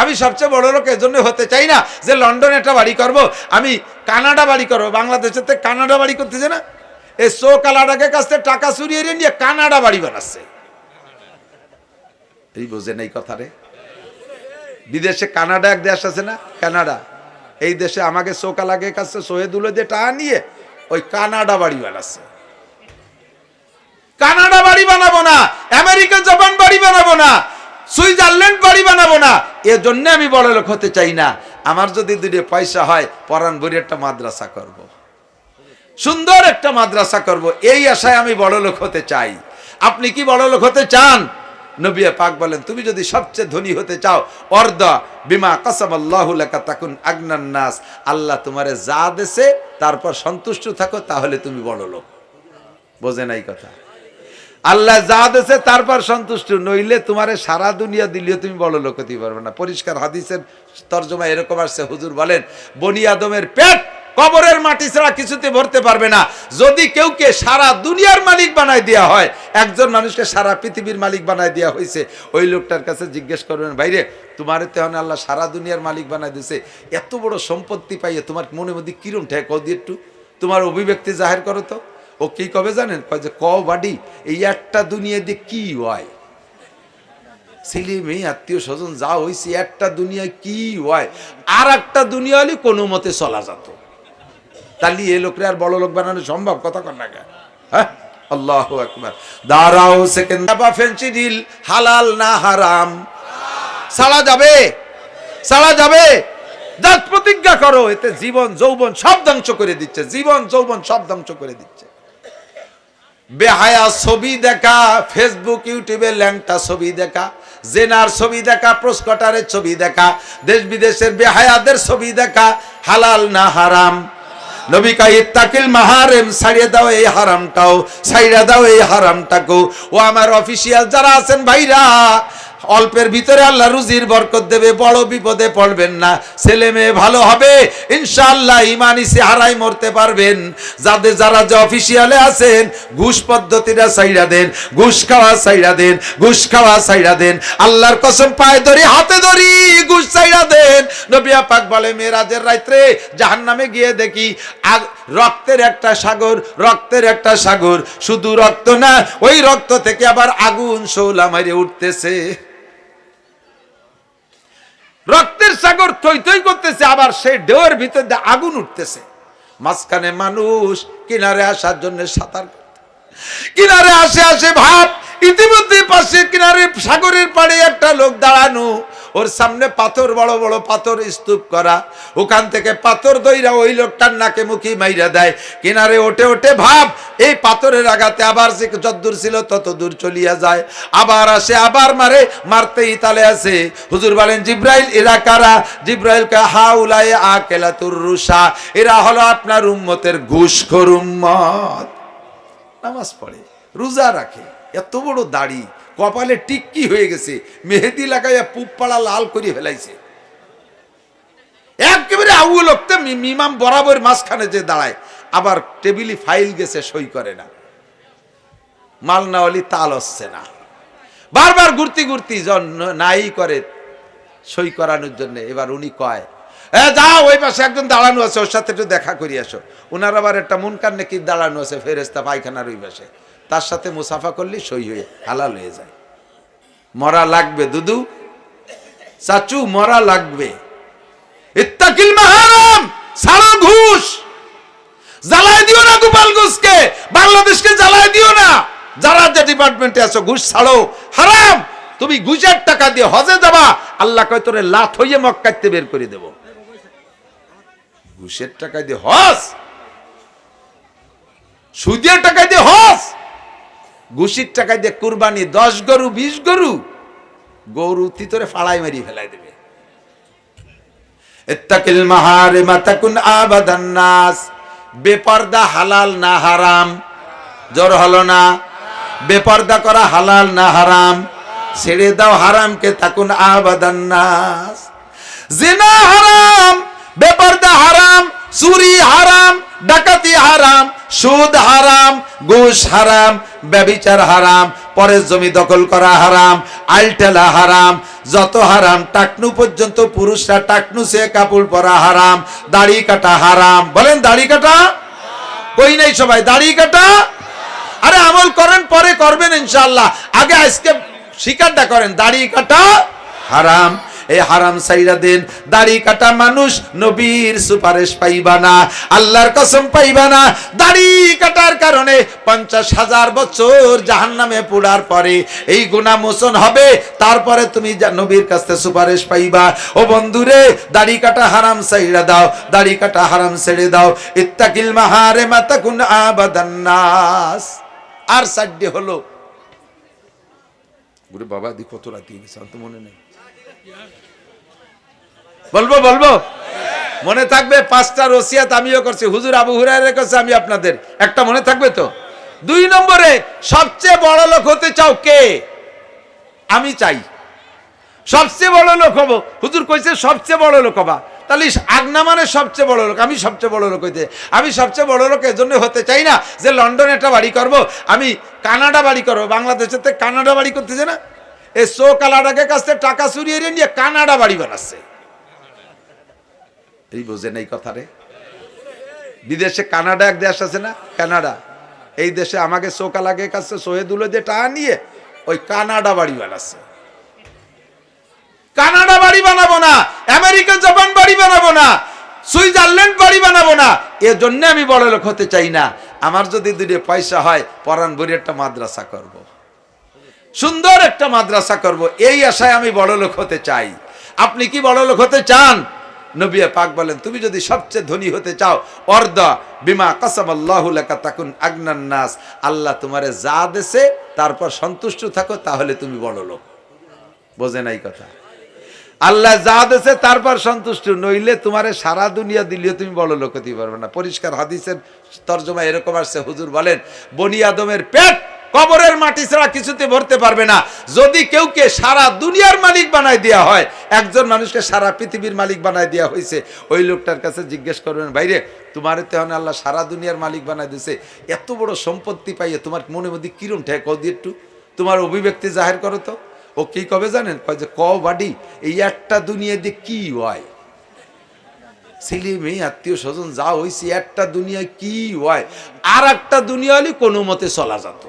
আমি সবচেয়ে বড় লোক এজন্য হতে চাই না যে লন্ডনে একটা বাড়ি করব। আমি কানাডা বাড়ি করব। বাংলাদেশের থেকে কানাডা বাড়ি করতেছে না? এই সো কালাডাকে কাছ থেকে টাকা চুরিয়ে নিয়ে কানাডা বাড়ি বানাচ্ছে। এই বোঝেন এই কথা রে বিদেশে কানাডা এক দেশ আছে না? কানাডা। এই দেশে আমাকে সোকালাগে কাছে সোহেদুলো যে টাকা নিয়ে ওই কানাডা বাড়ি বানাচ্ছে। কানাডা বাড়ি বানাবো না, আমেরিকা, জাপান বাড়ি বানাবো না সুইজারল্যান্ড বাড়ি বানাবো না। এর জন্য আমি বড় লোক হতে চাই না। আমার যদি দুটো পয়সা হয়, পরান ভরি একটা মাদ্রাসা করব। সুন্দর একটা মাদ্রাসা করব। এই আশায় আমি বড় লোক হতে চাই। আপনি কি বড় লোক হতে চান? নবিয়া পাক বলেন, তুমি যদি সবচেয়ে ধনী হতে চাও, অর্ধ বিমা কাসাম আল্লাহ তাকুন আগ্নান নাস। আল্লাহ তোমারে যা দেশে তারপর সন্তুষ্ট থাকো, তাহলে তুমি বড় লোক। বোঝে নাই কথা। আল্লাহ যা দেশে তারপর সন্তুষ্ট, নইলে তোমারে সারা দুনিয়া দিলেও তুমি বড় লোক হতে পারবে না। পরিষ্কার হাদিসের তর্জমা এরকম আসছে, হুজুর বলেন, বনি আদমের পেট কবরের মাটি ছাড়া কিছুতে ভরতে পারবে না। যদি কেউ কে সারা দুনিয়ার মালিক বানায় দেওয়া হয়, একজন মানুষকে সারা পৃথিবীর মালিক বানায় দেওয়া হয়েছে, ওই লোকটার কাছে জিজ্ঞেস করবেন, ভাইরে, তোমার তেহন আল্লাহ সারা দুনিয়ার মালিক বানায় দিয়েছে, এত বড় সম্পত্তি পাইয়ে তোমার মনের মধ্যে কিরম ঠেক? দিয়ে একটু। তোমার অভিব্যক্তি জাহের করো তো। ও কি কবে জানেন? যে ক বাডি, এই একটা দুনিয়া দিয়ে কি হয়? ছেলে মেয়ে, আত্মীয় স্বজন যা হয়েছে একটা দুনিয়ায় কি হয়? আর একটা দুনিয়া হলে কোনো মতে চলা যেত। তাহলে এ লোকরে আর বড় লোক বানানো সম্ভব? কথা কর না হ্যাঁ? আল্লাহ আকবার। দাঁড়াও সেকেন্ড। ফেন্সিডিল হালাল না হারাম? সালা যাবে? সালা যাবে? জাত প্রতিজ্ঞা করো, এতে জীবন, যৌবন সব ধ্বংস করে দিচ্ছে। জীবন, যৌবন সব ধ্বংস করে দিচ্ছে। বেহায়া ছবি দেখা ফেসবুক ইউটিউবে ল্যাংটা ছবি দেখা, জেনার ছবি দেখা, প্রস্কটারের ছবি দেখা দেশ বিদেশের বেহায়াদের ছবি দেখা, হালাল না হারাম। মাহারেম দাও হারামটাও, ছাইড়া দাও এই হারামটাকেও। ও আমার অফিসিয়াল যারা আছেন ভাইরা অল্পের ভিতরে আল্লাহ রুজির বরকত দেবে, বড় বিপদে পড়বেন না। ছেলে মেয়ে ভালো হবে, ইনশাআল্লাহ ইমানি হারাই মরতে পারবেন। যাদের যারা যে অফিসিয়ালে আছেন, ঘুষ পদ্ধতিটা সাইরা দেন, ঘুষ খাওয়া সাইরা দেন, ঘুষ খাওয়া সাইরা দেন। আল্লাহর কসম পায়ে ধরি, হাতে ধরি, ঘুষ সাইরা দেন। নবিয়া পাক বলে, মেয়েরাজের রাত্রে জাহান্নামে গিয়ে দেখি রক্তের একটা সাগর, রক্তের একটা সাগর। শুধু রক্ত না, ওই রক্ত থেকে আবার আগুন শৌলা মারে উঠতেছে। রক্তের সাগর থই থই করতেছে, আবার সেই ঢেউয়ের ভিতর দিয়ে আগুন উঠতেছে মাঝখানে মানুষ কিনারে আসার জন্য সাঁতার। কিনারে আসে আসে ভাব ইতিমধ্যে পাশে কিনারে সাগরের পাড়ে একটা লোক দাঁড়ানো ওর সামনে পাথর, বড় বড় পাথর স্তূপ করা। ওখান থেকে পাথর দইরা ওই লোকটার নাকে মুখি মাইরা দেয়। কিনারে ওঠে ওঠে, ভাব, এই পাথরের আঘাতে আবার যে যতদূর ছিল তত দূর চলিয়া যায়। আবার আসে, আবার মারে, মারতেই তালে আছে হুজুর বলেন, জিব্রাইল, এরা কারা? জিব্রাইল কা হাউলায়ে আকেলাতুর রুসা এরা হলো আপনার উম্মতের ঘুষখোর উম্মত। নামাজ পড়ে, রোজা রাখে, এত বড় দাড়ি। কপালে টিক্কি হয়ে গেছে, মেহেদি লাগাইয়া পুপ পাড়া লাল করে ফেলাইছে। একেবারে আউ লোকতে মিমাম বরাবর মাঝখানে যে দাঁড়ায়, আবার টেবিলি ফাইল গেছে, সই করে না। মালনাওয়ালি তাল হচ্ছে না। বারবার ঘুরতি ঘুরতি নাই করে সই করানোর জন্য। এবার উনি কয়, এ, যাও, ওই পাশে একজন দাঁড়ানো আছে, ওর সাথে একটু দেখা করি আসো। ওনার আবার একটা মুনকার নাকি দাঁড়ানো আছে ফেরেস্তা পায়খানার ওই পাশে। তার সাথে মুসাফা করলে সই হয়ে, হালাল হয়ে যায়। মরা লাগবে, দুদু। চাচু, মরা লাগবে। ইত্তাকিল ঘুষ। জ্বালায় দিও না গোপাল ঘুষকে, বাংলাদেশকে জ্বালায় দিও না। যারা যে ডিপার্টমেন্টে আছো, ঘুষ ছাড়ো। হারাম। তুমি ঘুষের টাকা দিয়ে হজে যাবা, আল্লাহ কয় তোরে লাথ হইয়ে মক্কাতে বের করে দেব। ঘুষের টাকা দিয়ে হজ? সুদের টাকা দিয়ে হজ? ঘুষির টাকা দিয়ে কুরবানি, দশ গরু, বিশ গরু গরু তিতরে ফাড়াই মারি ফেলাই দেবে। ইত্তাকিল মাহারিমা তাকুন আবাদান নাস। বেপর্দা হালাল না হারাম। জোর হলো না। বেপর্দা করা হালাল না হারাম। ছেড়ে দাও হারামকে তাকুন আবাদান নাস। জিনা হারাম, বেপর্দা হারাম, চুরি হারাম ডাকাতি হারাম, সুদ হারাম, ঘুষ হারাম, ব্যবিচার হারাম, পরের জমি দখল করা হারাম, আলটেলা হারাম, যত হারাম, টাকনু পর্যন্ত পুরুষরা টাকনু সে কাপড় পরা হারাম, দাড়ি কাটা হারাম। বলেন দাড়ি কাটা? কই নাই সবাই, দাড়ি কাটা? আরে আমল করেন, পরে করবেন ইনশাআল্লাহ। আগে আজকে স্বীকারটা করেন, দাড়ি কাটা হারাম। এই হারাম সাইরা দেন, দাড়ি কাটা মানুষ নবীর সুপারিশ পাইবা না, আল্লাহর কসম পাইবা না, দাড়ি কাটার কারণে পঞ্চাশ হাজার বছর জাহান্নামে পোড়ার পরে এই গুণা মোচন হবে, তারপরে তুমি নবীর কাছ সুপারিশ পাইবা। ও বন্ধুরে, দাড়ি কাটা হারাম সাইরা দাও, দাড়ি কাটা হারাম ছেড়ে দাও। ইত্তাকিল মাহারে মাতাকুন আবাদান্নাস আর সাড্ডে হলো। বাবা দি কত রাতি তো মনে নেই। বলব বলব? মনে থাকবে পাঁচটা রসিয়াত আমিও করছি। হুজুর আবু হুরাইরের কাছে আমি আপনাদের। একটা মনে থাকবে তো? দুই নম্বরে, সবচেয়ে বড় লোক হতে চাও কে? আমি চাই। সবচেয়ে বড় লোক হব। হুজুর কইছে, সবচেয়ে বড় লোক হবা। তাহলে আগনা মানে সবচেয়ে বড় লোক, আমি সবচেয়ে বড় লোক হইতে। আমি সবচেয়ে বড় লোক এজন্য হতে চাই না যে লন্ডনে একটা বাড়ি করব। আমি কানাডা বাড়ি করব। বাংলাদেশের থেকে কানাডা বাড়ি করতেছে না? এই সো কালাডাকে কাছ টাকা চুরিয়ে নিয়ে কানাডা বাড়ি বানাচ্ছে। এই বোঝেন এই কথা রে বিদেশে কানাডা এক দেশ আছে না? কানাডা। এই দেশে আমাকে সোকালাকে কাছে শহীদুল যে টাকা নিয়ে ওই কানাডা বাড়ি বানাচ্ছে। কানাডা বাড়ি বানাবো না, আমেরিকা, জাপান বাড়ি বানাবো না, সুইজারল্যান্ড বাড়ি বানাবো না। এর জন্য আমি বড় লোক হতে চাই না। আমার যদি দুটো পয়সা হয় পরান বড়ি একটা মাদ্রাসা করব। সুন্দর একটা মাদ্রাসা করব, এই আশায় আমি বড় লোক হতে চাই। আপনি কি বড় লোক হতে চান? নবী পাক বলেন, তুমি যদি সবচেয়ে ধনী হতে চাও, অর্ধ বিমা কাসাম আল্লাহ তাকুন আগনান নাস। আল্লাহ তোমারে যা দেশে তারপর সন্তুষ্ট থাকো, তাহলে তুমি বড় লোক বোঝে নাই কথা? আল্লাহ যা দেশে তারপর সন্তুষ্ট, নইলে তোমারে সারা দুনিয়া দিলেও তুমি বড় লোক হতে পারবে না। পরিষ্কার হাদিসের তর্জমা এরকম আসছে। হুজুর বলেন, বনি আদমের পেট কবরের মাটি ছাড়া কিছুতে ভরতে পারবে না। যদি কেউকে সারা দুনিয়ার মালিক বানায় দেওয়া হয়, একজন মানুষকে সারা পৃথিবীর মালিক বানায় দেওয়া হয়েছে, ওই লোকটার কাছে জিজ্ঞেস করবেন বাইরে তোমার তেহনে আল্লাহ সারা দুনিয়ার মালিক বানায় দিয়েছে এত বড় সম্পত্তি পাইয়ে তোমার মনে মধ্যে কিরম ঠেক? দিয়ে একটু। তোমার অভিব্যক্তি জাহের করো তো। ও কি কবে জানেন? কয় যে ক বাডি, এই একটা দুনিয়া দিয়ে কি হয়? ছেলে মেয়ে, আত্মীয় স্বজন যা হয়েছে একটা দুনিয়ায় কি হয়? আর একটা দুনিয়া হলে কোনো মতে চলা যেত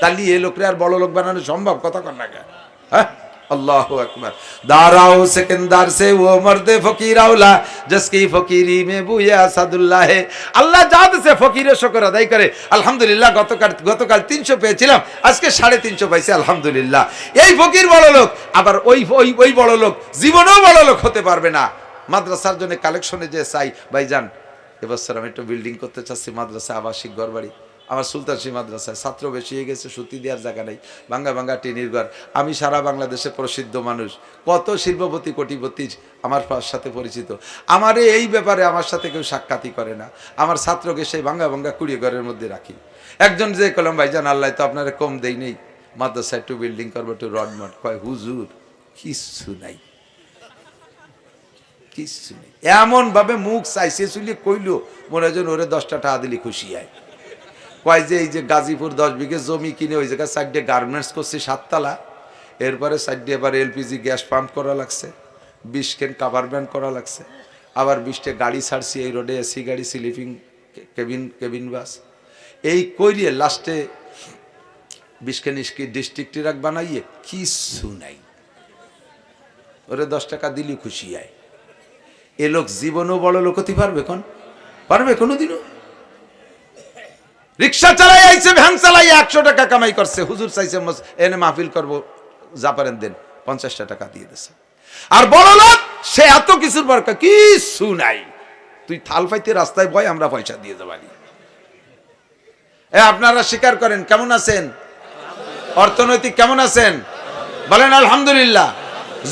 তাহলে এ লোকরে আর বড় লোক বানানো সম্ভব কথা কর না কেন? হ্যাঁ अल्लाह अकबर दाराओ सिकंदर से वो मर्द फकीर औला जिसकी फकीरी में बुया सादुल्लाह है আল্লাহ জাত সে ফকিরের শকর আদায় করে আলহামদুলিল্লাহ গতকাল গতকাল তিনশো পেয়েছিলাম আজকে সাড়ে তিনশো পাইছি আলহামদুলিল্লাহ এই ফকির বড় লোক আবার ওই ওই ওই বড় লোক জীবনেও বড় লোক হতে পারবে না মাদ্রাসার জন্য কালেকশনে যে চাই ভাইজান এবছর আমি একটু বিল্ডিং করতে চাচ্ছি মাদ্রাসা আবাসিক ঘরবাড়ি আমার সুলতানসি মাদ্রাসায় ছাত্র বেশি হয়ে গেছে, সুতি দেওয়ার জায়গা নেই, ভাঙ্গা ভাঙ্গা টিনির ঘর। আমি সারা বাংলাদেশে প্রসিদ্ধ মানুষ। কত শিল্পপতি, কোটিপতি আমার সাথে পরিচিত। আমার এই ব্যাপারে আমার সাথে কেউ সাক্ষাৎই করে না। আমার ছাত্রকে সেই ভাঙ্গা ভাঙ্গা কুড়িয়ে ঘরের মধ্যে রাখি। একজন যে কলম ভাইজান, আল্লাহ তো আপনারা কম দেই নেই। মাদ্রাসায় একটু বিল্ডিং করব, একটু রডমট কয়, হুজুর, কিচ্ছু নাই। কিচ্ছু নেই। এমন ভাবে মুখ চাইছে চুলি কইলো, মনে হয় ওরে দশটা টাকা দিলি খুশি হয়। কয় যে এই যে গাজীপুর দশ বিঘে জমি কিনে ওই জায়গায় সাইডে গার্মেন্টস করছি সাততলা। এরপরে সাইডে এবার এলপিজি গ্যাস পাম্প করা লাগছে, বিশ কেন কাভার ব্যান্ড করা লাগছে, আবার বিশটা গাড়ি ছাড়ছি এই রোডে, এসি গাড়ি স্লিপিং কেবিন কেবিন বাস এই কইরিয়ে লাস্টে বিশকেন ডিস্ট্রিক্ট ট্রাক বানাইয়ে কিচ্ছু নাই। ওরে দশ টাকা দিলি খুশি আয়। এ লোক জীবনও বড় লোক হতে পারবে কোন? পারবে কোনোদিনও? রিক্সা চালাই আইছে ভ্যান চালাই একশো টাকা কামাই করছে। হুজুর চাইছে এনে মাহফিল করব যা পারেন দেন। পঞ্চাশটা টাকা দিয়ে দিছে। আর বড় লোক সে এত কিছুর পর কয়, কিছু নাই। তুই থাল পাইতে রাস্তায় ভয় আমরা পয়সা দিয়ে যাবানি এ আপনারা স্বীকার করেন কেমন আছেন? অর্থনৈতিক কেমন আছেন? বলেন আলহামদুলিল্লাহ।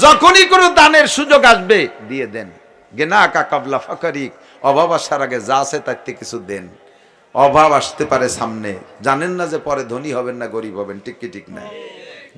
যখনই কোনো দানের সুযোগ আসবে দিয়ে দেন। গেনা আকা কাবলা ফাকারিক অভাব আসার আগে যা আছে তার থেকে কিছু দেন। অভাব আসতে পারে সামনে। জানেন না যে পরে ধনী হবেন না গরিব হবেন, ঠিক কি, ঠিক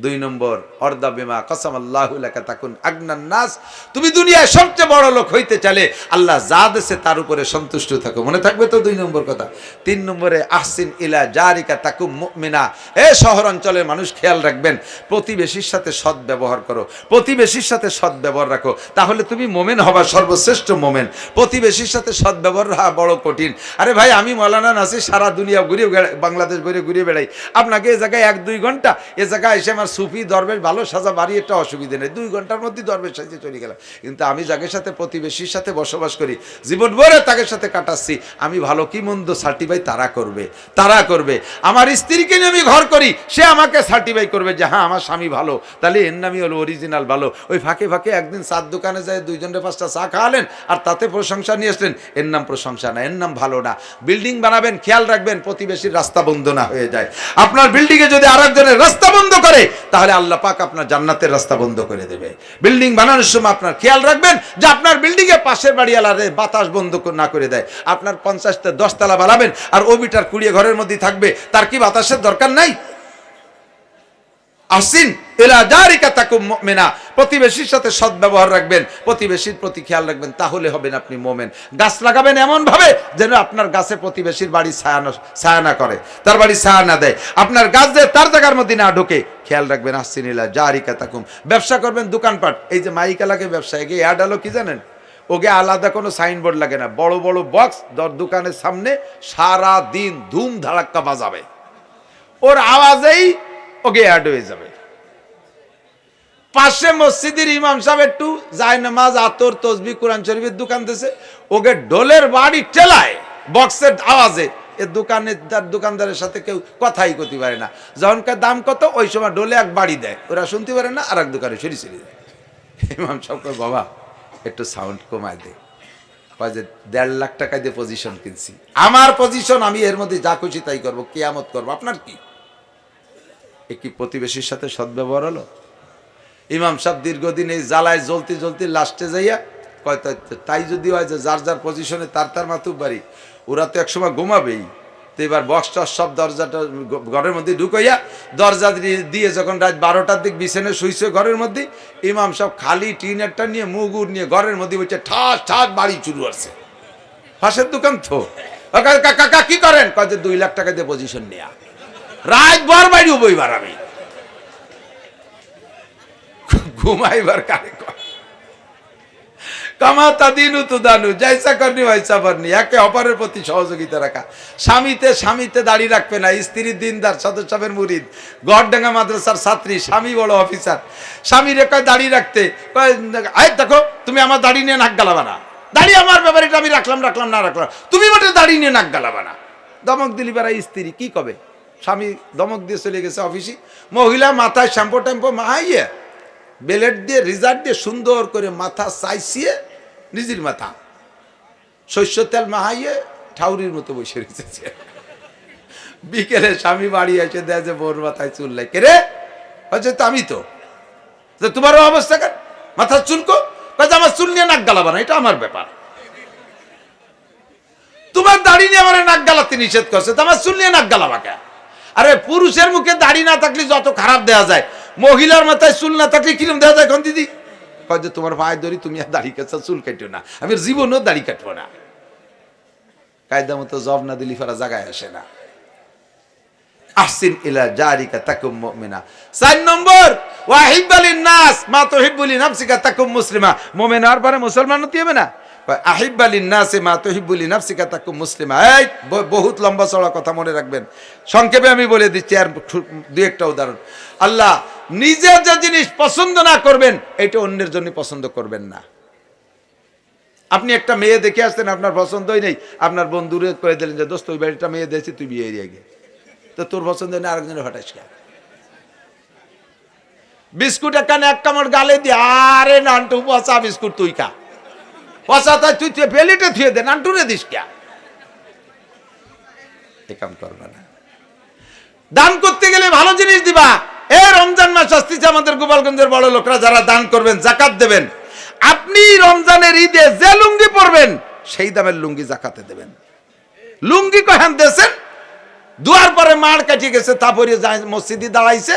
দুই নম্বর, অর্দা বিমা কসাম আল্লাহ তাকুন আগ্নান নাস। তুমি দুনিয়ায় সবচেয়ে বড় লোক হইতে চাইলে আল্লাহ যা দেশে তার উপরে সন্তুষ্ট থাকো। মনে থাকবে তো দুই নম্বর কথা? তিন নম্বরে, আহসিন ইলা জারিকা তাকুম মুমিনা। এ শহর অঞ্চলের মানুষ খেয়াল রাখবেন, প্রতিবেশীর সাথে সৎ ব্যবহার করো। প্রতিবেশীর সাথে সৎ ব্যবহার রাখো। তাহলে তুমি মোমেন হবা সর্বশ্রেষ্ঠ মোমেন। প্রতিবেশীর সাথে সৎ ব্যবহার বড় কঠিন। আরে ভাই, আমি মৌলানা নাসি সারা দুনিয়া ঘুরে বেড়াই, বাংলাদেশ ঘুরে ঘুরে বেড়াই। আপনাকে এ জায়গায় এক দুই ঘণ্টা, এ জায়গায় এসে আমার সুফি দরবেশ ভালো সাজা বাড়ি একটা অসুবিধে নেই। দুই ঘণ্টার মধ্যে দরবেশ সাজে চলে গেলাম। কিন্তু আমি যাকে সাথে, প্রতিবেশীর সাথে বসবাস করি, জীবন ভরে তাদের সাথে কাটাচ্ছি, আমি ভালো কি মন্দ সার্টিফাই তারা করবে তারা করবে। আমার স্ত্রীকে নিয়ে আমি ঘর করি, সে আমাকে সার্টিফাই করবে যে হ্যাঁ আমার স্বামী ভালো। তাহলে এর নামই হলো অরিজিনাল ভালো। ওই ফাঁকে ফাঁকে একদিন চার দোকানে যায়, দুইজনে পাঁচটা চা খাওয়ালেন, আর তাতে প্রশংসা নিয়ে আসলেন, এর নাম প্রশংসা না, এর নাম ভালো না। বিল্ডিং বানাবেন, খেয়াল রাখবেন, প্রতিবেশীর রাস্তা বন্ধ না হয়ে যায়। আপনার বিল্ডিংয়ে যদি আরেকজনের রাস্তা বন্ধ করে তাহলে আল্লাহ পাক আপনার জান্নাতের রাস্তা বন্ধ করে দেবে। বিল্ডিং বানানোর সময় আপনার খেয়াল রাখবেন যে আপনার বিল্ডিং এর পাশের বাড়ি আলাদা বাতাস বন্ধ না করে দেয়। আপনার পঞ্চাশটা দশতলা বানাবেন আর ওবিটার বিটার কুড়িয়ে ঘরের মধ্যে থাকবে। তার কি বাতাসের দরকার নাই? আসিন এলা জারিকা তাকুম মুমিনা। প্রতিবেশীর সাথে সদ্ব্যবহার রাখবেন, প্রতিবেশীর প্রতি খেয়াল রাখবেন, তাহলে হবেন আপনি মোমেন। গাছ লাগাবেন এমন ভাবে যেন আপনার গাছে প্রতিবেশীর বাড়ি ছায়া না- ছায়া না করে, তার বাড়ি ছায়া না দেয়। আপনার গাছ দিয়ে তার জায়গার মধ্যে না ঢোকে, খেয়াল রাখবেন আসিন এলা জারিকা তাকুম। ব্যবসা করবেন দোকানপাট, এই যে মাইকা লাগে ব্যবসায় গিয়ে অ্যাড আলো কি জানেন? ওকে আলাদা কোনো সাইনবোর্ড লাগে না, বড় বড় বক্স দর দোকানের সামনে সারা দিন ধুম ধাড়াক্কা বাজাবে। ওর আওয়াজেই ওকে অ্যাড হয়ে যাবে। পাশে মসজিদের ইমাম সাহেব একটু যায় নামাজ আতর তসবি কোরআন শরীফের দোকান দিয়েছে ওকে ডোলের বাড়ি টেলায় বক্সের আওয়াজে। এ দোকানের দোকানদারের সাথে কেউ কথাই করতে পারে না। যখনকার দাম কত ওই সময় ডোলে এক বাড়ি দেয়। ওরা শুনতে পারে না আর এক দোকানে সরি সরি দেয়। ইমাম সাহেব কয়, বাবা একটু সাউন্ড কমায় দে। যে দেড় লাখ টাকা দিয়ে পজিশন কিনছি। আমার পজিশন আমি এর মধ্যে যা খুশি তাই করব। কেয়ামত করব। আপনার কি? এ কি প্রতিবেশীর সাথে সদ্ব্যবহার হলো? ইমাম সাহেব দীর্ঘদিন এই জ্বালায় জ্বলতে জ্বলতে লাস্টে যাইয়া কয় তাই- যদি হয় যে যার যার পজিশনে তার তার মাতুব বাড়ি, ওরা তো একসময় ঘুমাবেই। তো এবার বক্স টস সব দরজাটা ঘরের মধ্যে ঢুকাইয়া দরজা দিয়ে- যখন রাত বারোটার দিক বিছানে শুইছে ঘরের মধ্যে, ইমাম সব খালি টিনেরটা নিয়ে মুগুর নিয়ে ঘরের মধ্যে বলছে ঠাস ঠাস, বাড়ি চুরু আসছে ফাঁসের দোকান তো। কাকা কি করেন? কয় যে দুই লাখ টাকা দিয়ে পজিশন নেয়া। রাত ভর বাড়ি বইবার আমি। ঘুমাইবার কারে করনি পারনি একে অপরের প্রতি সহযোগিতা রাখা। স্বামীতে স্বামীতে দাঁড়িয়ে রাখবে না, স্ত্রীর দিনদার মুরিদ। গড়ডাঙ্গা মাদ্রাসার ছাত্রী, স্বামী বড় অফিসার। স্বামী রে কয় দাঁড়িয়ে রাখতে? আই দেখো, তুমি আমার দাড়ি নিয়ে নাক গালাবা না। দাড়ি আমার ব্যাপারে আমি রাখলাম রাখলাম, না রাখলাম। তুমি মোটে দাড়ি নিয়ে নাক গালাবা না। দমক দিলি বেড়া স্ত্রী, কি কবে? স্বামী দমক দিয়ে চলে গেছে অফিসে। মহিলা মাথায় শ্যাম্পু ট্যাম্পু মাহাইয়ে বেলেট দিয়ে রিজার্ট দিয়ে সুন্দর করে মাথা চাইছিয়ে নিজের মাথা শস্য তেল মাহাইয়ে ঠাউরির মতো বসে রেখেছে বিকেলে স্বামী বাড়ি এসে দেয় যে বোর মাথায় চুল লাগে রে? হচ্ছে তো আমি তো। তোমারও অবস্থা কেন? মাথা চুলকো কাজে আমার চুল নিয়ে নাক গালাবা না, এটা আমার ব্যাপার। তোমার দাড়ি নিয়ে আমার নাক গালাতে নিষেধ করছে, তো আমার চুল নিয়ে নাক গালাবা কে আরে পুরুষের মুখে দাড়ি না থাকলে যত খারাপ দেওয়া যায়। মহিলার মাথায় চুল না থাকলে কিরম দেওয়া যায় কোন দিদি? যে তোমার ভাই ধরি তুমি আর দাড়ি কাটছো, চুল কাটিও না। আমি জীবনেও দাড়ি কাটবো না। কায়দা মতো জব না দিলি ফেরা জায়গায় আসে না। আহসিন ইলা জারিকা তাকুম মুমিনা। চার নম্বর, ওয়াহিব্বালিন নাস, মা তুহিব্বুলি নাফসিকা তাকুম মুসলিমা। মুমিন আর পরে মুসলমান হতে হবে না। কয়, আহিব্বালিন নাসে মা তুহিব্বুলি নাফসিকা তাকুম মুসলিমা। এই বহুত লম্বা চড়া কথা মনে রাখবেন। সংক্ষেপে আমি বলে দিচ্ছি আর দুই একটা উদাহরণ। আল্লাহ নিজের যে জিনিস পছন্দ না করবেন এটা অন্যের জন্য পছন্দ করবেন না। আপনি একটা মেয়ে দেখে আসতেন আপনার পছন্দই নেই। আপনার বন্ধুরে করে দিলেন যে দোস্ত ওই বাড়িটা মেয়ে দিয়েছি তুই বিয়ে এরিয়া গিয়ে তো তোর পছন্দ নেই আরেকজনের হঠাৎ বিস্কুট একখানে এক কামড় গালে দিয়ে আরে নান্টু পচা বিস্কুট তুই খা। পচা তাই তুই তুই পেলেটে থুয়ে দে নান্টুরে দিস কে? কাম করবে না। দান করতে গেলে ভালো জিনিস দিবা। এ রমজান মাস আসতেছে আমাদের গোপালগঞ্জের বড় লোকরা, যারা দান করবেন, জাকাত দেবেন। আপনি রমজানের ঈদে যে লুঙ্গি পরবেন, সেই দামের লুঙ্গি জাকাতে দেবেন। লুঙ্গি কহেন দেশেন দুয়ার পরে মার কাটিয়ে গেছে তারপরে মসজিদে দাঁড়াইছে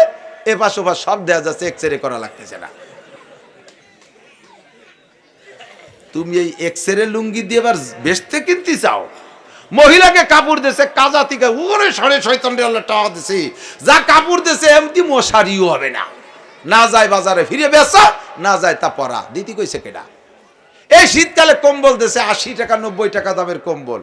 এ পাশ ওপাশ সব দেওয়া যাচ্ছে এক্স রে করা লাগতেছে না। তুমি এই এক্স রে লুঙ্গি দিয়ে এবার বেচতে কিনতে চাও? মহিলাকে কাপড় দেশে কাজা থেকে, ওরে সাড়ে আল্লাহ টাকা দিছে। যা কাপড় দেশে এমনি মশারিও হবে না। না যায় বাজারে ফিরে বেচা, না যায় তা পরা। দিতি কইছে কেডা? এই শীতকালে কম্বল দেশে আশি টাকা, নব্বই টাকা দামের কম্বল।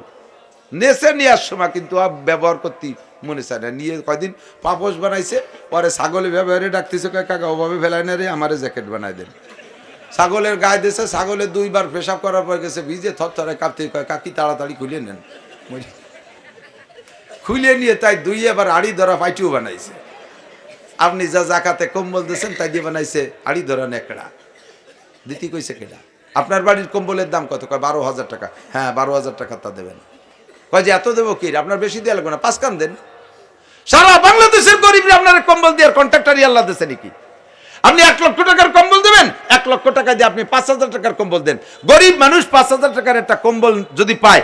নেছে নেওয়ার সময় কিন্তু আর ব্যবহার করতে মনে চায় না। নিয়ে কয়দিন পাপোশ বানাইছে, পরে ছাগলে ব্যবহারে ডাকতেছে কাকা, ওভাবে ফেলায় না রে, আমারে জ্যাকেট বানাই দেন। ছাগলের গায়ে দিয়েছে ছাগলের দুইবার পেশাব করার পর গেছে ভিজে, থরথরে কাঁপতে কয়, কাকি, তাড়াতাড়ি খুলে নেন? খুলে নিয়ে তাই দুই এবার আড়ি ধরা পাইটিও বানাইছে। আপনি যা জাকাতে কম্বল দিয়েছেন, তাই দিয়ে বানাইছে আড়ি ধরা নেকড়া। দিতি কইছে কেডা? আপনার বাড়ির কম্বলের দাম কত? কয়, বারো হাজার টাকা। হ্যাঁ বারো হাজার টাকা তা দেবেন। কয়, যে এত দেবো কি? আপনার বেশি দেওয়া লাগবে না, পাঁচ কান দেন। সারা বাংলাদেশের গরিব আপনার কম্বল দেওয়ার কন্ট্রাক্টারই আল্লাহ দেশে নাকি? আপনি এক লক্ষ টাকার কম্বল দেবেন, এক লক্ষ টাকা দিয়ে আপনি পাঁচ হাজার টাকার কম্বল দেন। গরিব মানুষ পাঁচ হাজার টাকার একটা কম্বল যদি পায়,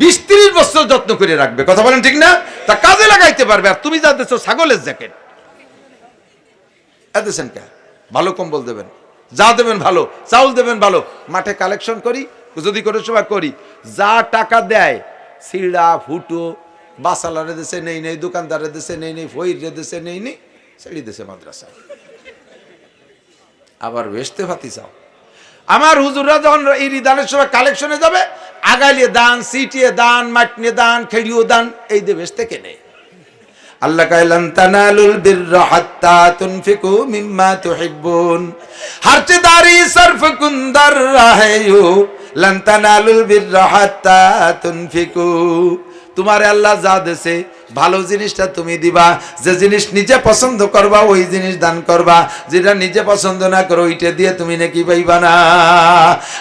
বিশ তিরিশ বছর যত্ন করে রাখবে। কথা বলেন ঠিক না? তা কাজে লাগাইতে পারবে, আর তুমি যা দেছো ছাগলের জ্যাকেট। এদেছেন কে? ভালো কম্বল দেবেন। যা দেবেন ভালো, চাউল দেবেন ভালো। মাঠে কালেকশন করি, যদি কোনো সময় করি, যা টাকা দেয়, সিড়া, ফুটো, বাসালারে দেশে নেই নেই দোকানদারের দেশে নেই নেই, ফইরে দেশে নেই নেই সেড়ি দেশে মাদ্রাসা আবার বেসতে ফাতি চাও। আমার হুজুররা যখন এই দানের সময় কালেকশনে যাবে আগালিয়ে দান, সিটিয়ে দান, মাটনে দান, খেড়িও দান, এই দিয়ে বেসতে কেনে। আল্লাহ মিম্মা তোমার আল্লাহ যা দেশে ভালো জিনিসটা তুমি দিবা। যে জিনিস নিজে পছন্দ করবা, ওই জিনিস দান করবা। যেটা নিজে পছন্দ না করো, ওইটা দিয়ে তুমি নাকি পাইবা না।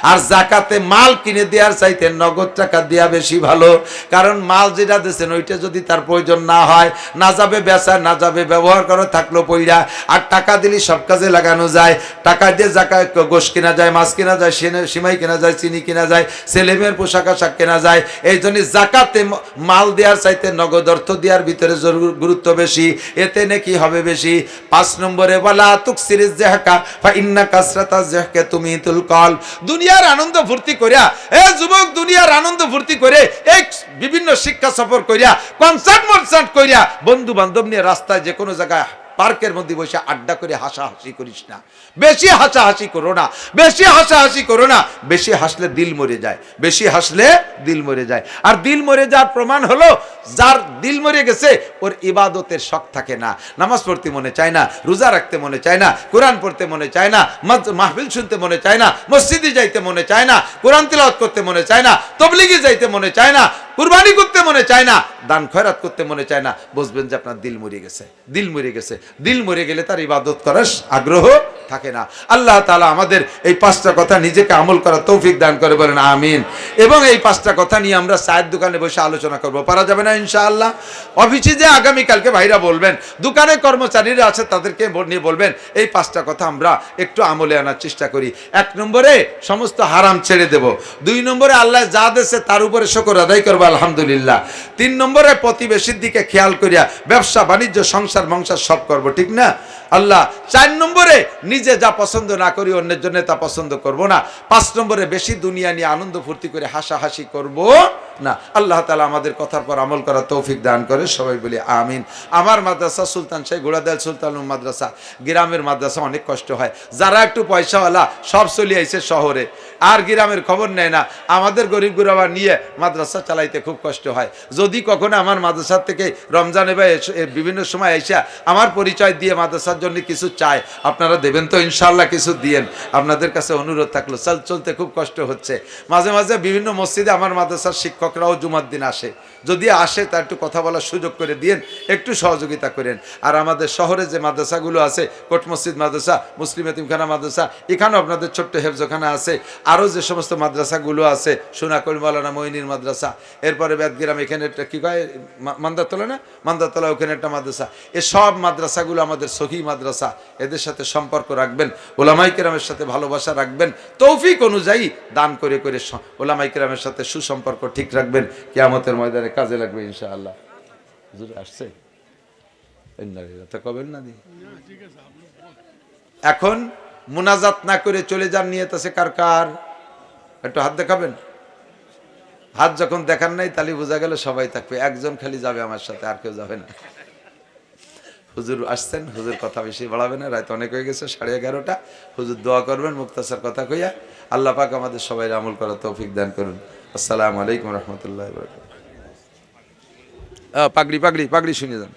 আর জাকাতে মাল কিনে দেওয়ার চাইতে নগদ টাকা দেওয়া বেশি ভালো। কারণ মাল যেটা দিয়েছেন, ওইটা যদি তার প্রয়োজন না হয়, না যাবে বেচা, না যাবে ব্যবহার করো, থাকল পইরা আর টাকা দিলে সব কাজে লাগানো যায়। টাকা দিয়ে জাকা, গোশ কেনা যায়, মাছ কেনা যায় সিমাই কেনা যায়, চিনি কেনা যায়, ছেলেমেয়ের পোশাক আশাক কেনা যায়। এই জন্য জাকাতে মাল দেওয়ার চাইতে নগদ অর্থ দেওয়ার ভিতরে গুরুত্ব বেশি। এতে নাকি হবে বেশি। পাঁচ নম্বরে বলা তুক সিরিজ জেহকা বা ইন্না কাসরাতা জেহকে তুমি তুল কল। দুনিয়ার আনন্দ ফুর্তি করিয়া, এ যুবক, দুনিয়ার আনন্দ ফুর্তি করে এক বিভিন্ন শিক্ষা সফর করিয়া, কনসার্ট মনসার্ট করিয়া বন্ধু বান্ধব নিয়ে রাস্তায় যে কোনো জায়গায় পার্কের মধ্যে বসে আড্ডা করে হাসাহাসি করিস না। বেশি হাসাহাসি করো না। বেশি হাসাহাসি করো না। বেশি হাসলে দিল মরে যায়। বেশি হাসলে দিল মরে যায়। আর দিল মরে যাওয়ার প্রমাণ হলো, যার দিল মরে গেছে, ওর ইবাদতের শখ থাকে না। নামাজ পড়তে মনে চায় না, রোজা রাখতে মনে চায় না, কোরআন পড়তে মনে চায় না মাহফিল শুনতে মনে চায় না, মসজিদে যাইতে মনে চায় না, কোরআন তিলাওয়াত করতে মনে চায় না, তবলিগে যাইতে মনে চায় না কুরবানি করতে মনে চায় না, দান খয়রাত করতে মনে চায় না, বুঝবেন যে আপনার দিল মরে গেছে, দিল মরে গেছে। দিল মরে গেলে তার ইবাদত করার আগ্রহ থাকে না। আল্লাহ তাআলা আমাদের এই পাঁচটা কথা নিজেকে আমল করার তৌফিক দান করে বলেন, আমিন। এবং এই পাঁচটা কথা নিয়ে আমরা চায়ের দোকানে বসে আলোচনা করব। পারা যাবে না ইনশাআল্লাহ? অফিসে যে আগামীকালকে ভাইরা বলবেন, দোকানে কর্মচারীরা আছে তাদেরকে নিয়ে বলবেন, এই পাঁচটা কথা আমরা একটু আমলে আনার চেষ্টা করি। এক নম্বরে সমস্ত হারাম ছেড়ে দেব। দুই নম্বরে আল্লাহ যা দেশে তার উপরে শকর আদায় করব। আলহামদুলিল্লাহ। তিন নম্বরে প্রতিবেশীর দিকে খেয়াল করিয়া ব্যবসা, বাণিজ্য, সংসার, মংসার সব করব, ঠিক না? আল্লাহ, চার নম্বরে নিজে যা পছন্দ না করি, অন্যের জন্য তা পছন্দ করব না। পাঁচ নম্বরে বেশি দুনিয়া নিয়ে আনন্দ ফুর্তি করে হাসাহাসি করব না। আল্লাহ তালা আমাদের কথার পর আমল করা তৌফিক দান করে, সবাই বলি আমিন। আমার মাদ্রাসা সুলতান শাহ গোড়াদাল সুলতান মাদ্রাসা। গ্রামের মাদ্রাসা অনেক কষ্ট হয়। যারা একটু পয়সাওয়ালা, সব চলে আইছে শহরে। আর গ্রামের খবর নেয় না। আমাদের গরিব গুরাবা নিয়ে মাদ্রাসা চালাইতে খুব কষ্ট হয়। যদি কখনো আমার মাদ্রাসার থেকে রমজানে বা বিভিন্ন সময় এসে আমার পরিচয় দিয়ে মাদ্রাসার জন্য কিছু চায়, আপনারা দেবেন তো ইনশাল্লাহ কিছু দিয়েন। আপনাদের কাছে অনুরোধ থাকল, চল, চলতে খুব কষ্ট হচ্ছে। মাঝে মাঝে বিভিন্ন মসজিদে আমার মাদ্রাসার শিক্ষকরাও জুমার দিন আসে। যদি আসে, তা একটু কথা বলার সুযোগ করে দিয়েন, একটু সহযোগিতা করেন। আর আমাদের শহরে যে মাদ্রাসাগুলো আছে, কোট মসজিদ মাদ্রাসা, মুসলিম এতিমখানা মাদ্রাসা, এখানেও আপনাদের ছোট্ট হেফজখানা আছে। আরও যে সমস্ত মাদ্রাসাগুলো আছে সোনাকল মালানা মইনির মাদ্রাসা এরপরে বেদগ্রাম এখানে একটা কী কয় মান্দাতলা না? মান্দাতলা ওখানে একটা মাদ্রাসা। এ সব মাদ্রাসাগুলো আমাদের সহি মাদ্রাসা। এদের সাথে সম্পর্ক রাখবেন ওলামাই কেরামের সাথে ভালোবাসা রাখবেন তৌফিক অনুযায়ী দান করে করে ওলামাই কেরামের সাথে সুসম্পর্ক ঠিক রাখবেন কিয়ামতের ময়দানে কাজে লাগবে ইনশাআল্লাহ। আসছে? কবেন না দি এখন মুনাজাত না করে চলে যান নিয়ে আছে কার কার? একটু হাত দেখাবেন? হাত যখন দেখার নাই, তাহলে বোঝা গেল সবাই থাকবে। একজন খালি যাবে আমার সাথে, আর কেউ যাবে না। হুজুর আসছেন, হুজুর কথা বেশি বাড়াবে না, রাত অনেক হয়ে গেছে, সাড়ে এগারোটা। হুজুর দোয়া করবেন, মুক্তাসার কথা কইয়া আল্লাহ পাক আমাদের সবাই আমল করার তৌফিক দান করুন। আসসালামু আলাইকুম রহমতুল্লাহ পাগড়ি পাগড়ি পাগড়ি শুনে যান।